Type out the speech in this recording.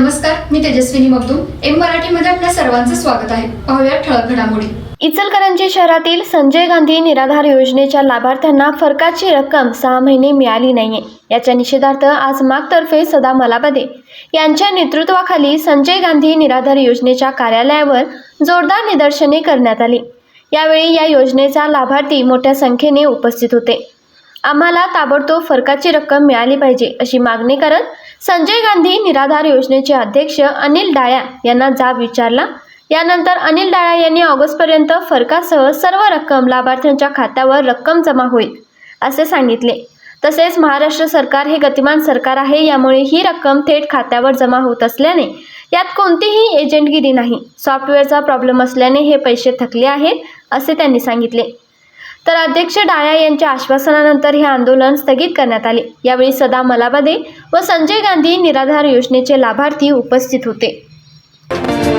नमस्कार मी तेजस्विनी मगदूम. एम मराठीमध्ये आपल्या सर्वांचं स्वागत आहे. पाहूया ठळक घडामोडी. इचलकरंजी शहरातील संजय गांधी निराधार योजनेच्या लाभार्थ्यांना फरकाची रक्कम सहा महिने मिळाली नाहीये. याच्या निषेधार्थ आज मागतर्फे सदा मलाबदे यांच्या नेतृत्वाखाली संजय गांधी निराधार योजनेच्या कार्यालयावर जोरदार निदर्शने करण्यात आली. यावेळी या योजनेचा लाभार्थी मोठ्या संख्येने उपस्थित होते. आम्हाला ताबडतोब फरकाची रक्कम मिळाली पाहिजे अशी मागणी करत संजय गांधी निराधार योजनेचे अध्यक्ष अनिल डाळ्या यांना जाब विचारला. यानंतर अनिल डाळ्या यांनी ऑगस्टपर्यंत फरकासह सर्व रक्कम लाभार्थ्यांच्या खात्यावर रक्कम जमा होईल असे सांगितले. तसेच महाराष्ट्र सरकार हे गतिमान सरकार आहे यामुळे ही रक्कम थेट खात्यावर जमा होत असल्याने यात कोणतीही एजंटगिरी नाही. सॉफ्टवेअरचा प्रॉब्लेम असल्याने हे पैसे थकले आहेत असे त्यांनी सांगितले. तर अध्यक्ष डाळ्या यांच्या आश्वासनानंतर हे आंदोलन स्थगित करण्यात आले. यावेळी सदा मलाबादे व संजय गांधी निराधार योजनेचे लाभार्थी उपस्थित होते.